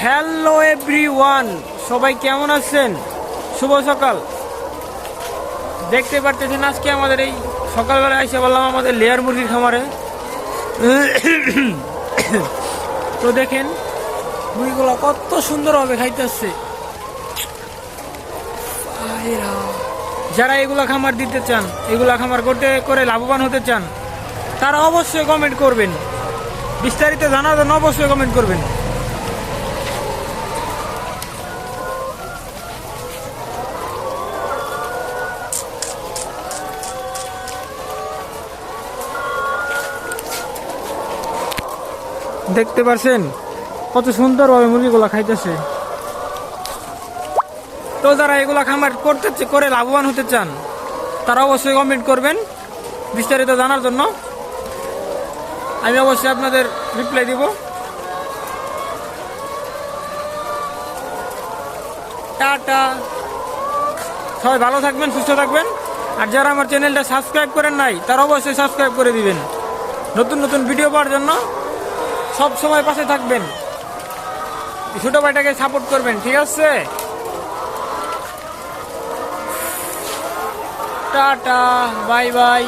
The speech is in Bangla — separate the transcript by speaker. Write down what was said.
Speaker 1: হ্যালো এভরি ওয়ান সবাই কেমন আছেন? শুভ সকাল। দেখতে পারতেছেন আজকে আমাদের এই সকালবেলা এসে বললাম আমাদের লেয়ার মুরগির খামারে। তো দেখেন, মুরগিগুলো কত সুন্দরভাবে খাইতেছে। যারা এগুলা খামার দিতে চান, এগুলা খামার করতে করে লাভবান হতে চান, তারা অবশ্যই কমেন্ট করবেন। বিস্তারিত জানার জন্য অবশ্যই কমেন্ট করবেন। দেখতে পারছেন? কত সুন্দরভাবে মুরগিগুলা খাইতেছে। তো যারা এগুলা খামার করতে করে লাভবান হতে চান, তারা অবশ্যই কমেন্ট করবেন বিস্তারিত জানার জন্য। আমি অবশ্যই আপনাদের রিপ্লাই দিব। টাটা। সবাই ভালো থাকবেন, সুস্থ থাকবেন। আর যারা আমার চ্যানেলটা সাবস্ক্রাইব করেন নাই, তারা অবশ্যই সাবস্ক্রাইব করে দিবেন। নতুন নতুন ভিডিও পাওয়ার জন্য সব সময় পাশে থাকবেন। ছোট ভাইটাকে সাপোর্ট করবেন ঠিক আছে? Tata bye bye.